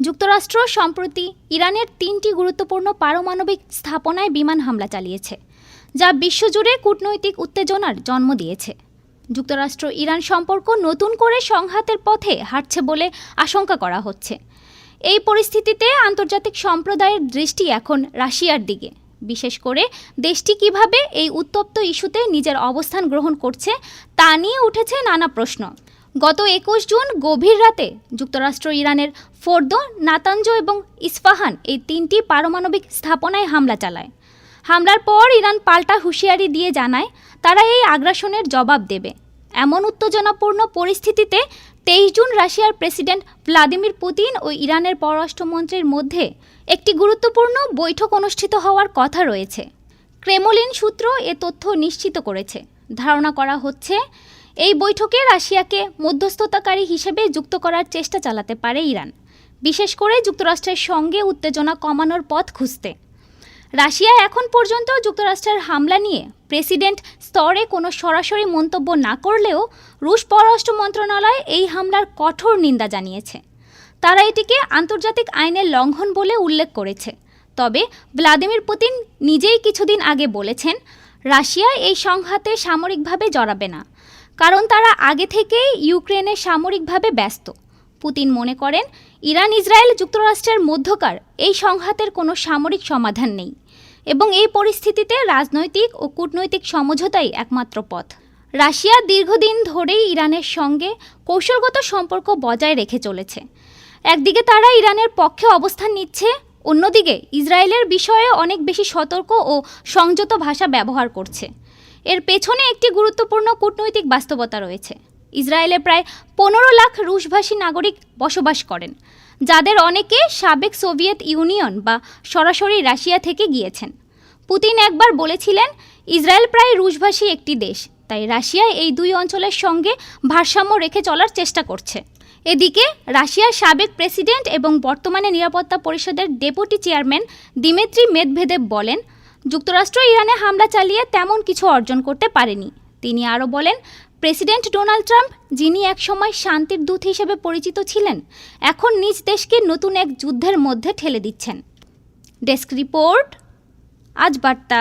যুক্তরাষ্ট্র সম্প্রতি ইরানের তিনটি গুরুত্বপূর্ণ পারমাণবিক স্থাপনায় বিমান হামলা চালিয়েছে, যা বিশ্বজুড়ে কূটনৈতিক উত্তেজনার জন্ম দিয়েছে। যুক্তরাষ্ট্র ইরান সম্পর্ক নতুন করে সংঘাতের পথে হাঁটছে বলে আশঙ্কা করা হচ্ছে। এই পরিস্থিতিতে আন্তর্জাতিক সম্প্রদায়ের দৃষ্টি এখন রাশিয়ার দিকে। বিশেষ করে দেশটি কীভাবে এই উত্তপ্ত ইস্যুতে নিজের অবস্থান গ্রহণ করছে, তা নিয়ে উঠেছে নানা প্রশ্ন। গত একুশ জুন গভীর রাতে যুক্তরাষ্ট্র, ইরানের ফোর্দো নাতাঞ্জ এবং ইস্পাহান এই তিনটি পারমাণবিক স্থাপনায় হামলা চালায়। হামলার পর ইরান পাল্টা হুঁশিয়ারি দিয়ে জানায়, তারা এই আগ্রাসনের জবাব দেবে। এমন উত্তেজনাপূর্ণ পরিস্থিতিতে তেইশ জুন রাশিয়ার প্রেসিডেন্ট ভ্লাদিমির পুতিন ও ইরানের পররাষ্ট্রমন্ত্রীর মধ্যে একটি গুরুত্বপূর্ণ বৈঠক অনুষ্ঠিত হওয়ার কথা রয়েছে। ক্রেমলিন সূত্র এ তথ্য নিশ্চিত করেছে। ধারণা করা হচ্ছে এই বৈঠকে রাশিয়াকে মধ্যস্থতাকারী হিসেবে যুক্ত করার চেষ্টা চালাতে পারে ইরান, বিশেষ করে যুক্তরাষ্ট্রের সঙ্গে উত্তেজনা কমানোর পথ খুঁজতে। রাশিয়া এখন পর্যন্ত যুক্তরাষ্ট্রের হামলা নিয়ে প্রেসিডেন্ট স্তরে কোনো সরাসরি মন্তব্য না করলেও রুশ পররাষ্ট্র মন্ত্রণালয় এই হামলার কঠোর নিন্দা জানিয়েছে। তারা এটিকে আন্তর্জাতিক আইনের লঙ্ঘন বলে উল্লেখ করেছে। তবে ভ্লাদিমির পুতিন নিজেই কিছুদিন আগে বলেছেন, রাশিয়া এই সংঘাতে সামরিকভাবে জড়াবে না। কারণ তারা আগে থেকেই ইউক্রেনে সামরিকভাবে ব্যস্ত। পুতিন মনে করেন ইরান ইসরায়েল যুক্তরাষ্ট্রের মধ্যকার এই সংঘাতের কোনো সামরিক সমাধান নেই এবং এই পরিস্থিতিতে রাজনৈতিক ও কূটনৈতিক সমঝোতাই একমাত্র পথ। রাশিয়া দীর্ঘদিন ধরেই ইরানের সঙ্গে কৌশলগত সম্পর্ক বজায় রেখে চলেছে। একদিকে তারা ইরানের পক্ষে অবস্থান নিচ্ছে, অন্যদিকে ইসরায়েলের বিষয়ে অনেক বেশি সতর্ক ও সংযত ভাষা ব্যবহার করছে। এর পেছনে একটি গুরুত্বপূর্ণ কূটনৈতিক বাস্তবতা রয়েছে। ইসরায়েলে প্রায় পনেরো লাখ রুশভাষী নাগরিক বসবাস করেন, যাদের অনেকে সাবেক সোভিয়েত ইউনিয়ন বা সরাসরি রাশিয়া থেকে গিয়েছেন। পুতিন একবার বলেছিলেন, ইসরায়েল প্রায় রুশভাষী একটি দেশ, তাই রাশিয়া এই দুই অঞ্চলের সঙ্গে ভারসাম্য রেখে চলার চেষ্টা করছে। এদিকে, রাশিয়ার সাবেক প্রেসিডেন্ট এবং বর্তমানে নিরাপত্তা পরিষদের ডেপুটি চেয়ারম্যান দিমেত্রি মেদভেদেব বলেন যুক্তরাষ্ট্র ইরানে হামলা চালিয়ে তেমন কিছু অর্জন করতে পারেনি। তিনি আরও বলেন, প্রেসিডেন্ট ডোনাল্ড ট্রাম্প, যিনি একসময় শান্তির দূত হিসেবে পরিচিত ছিলেন, এখন নিজ দেশকে নতুন এক যুদ্ধের মধ্যে ঠেলে দিচ্ছেন। ডেস্ক রিপোর্ট, আজ বার্তা।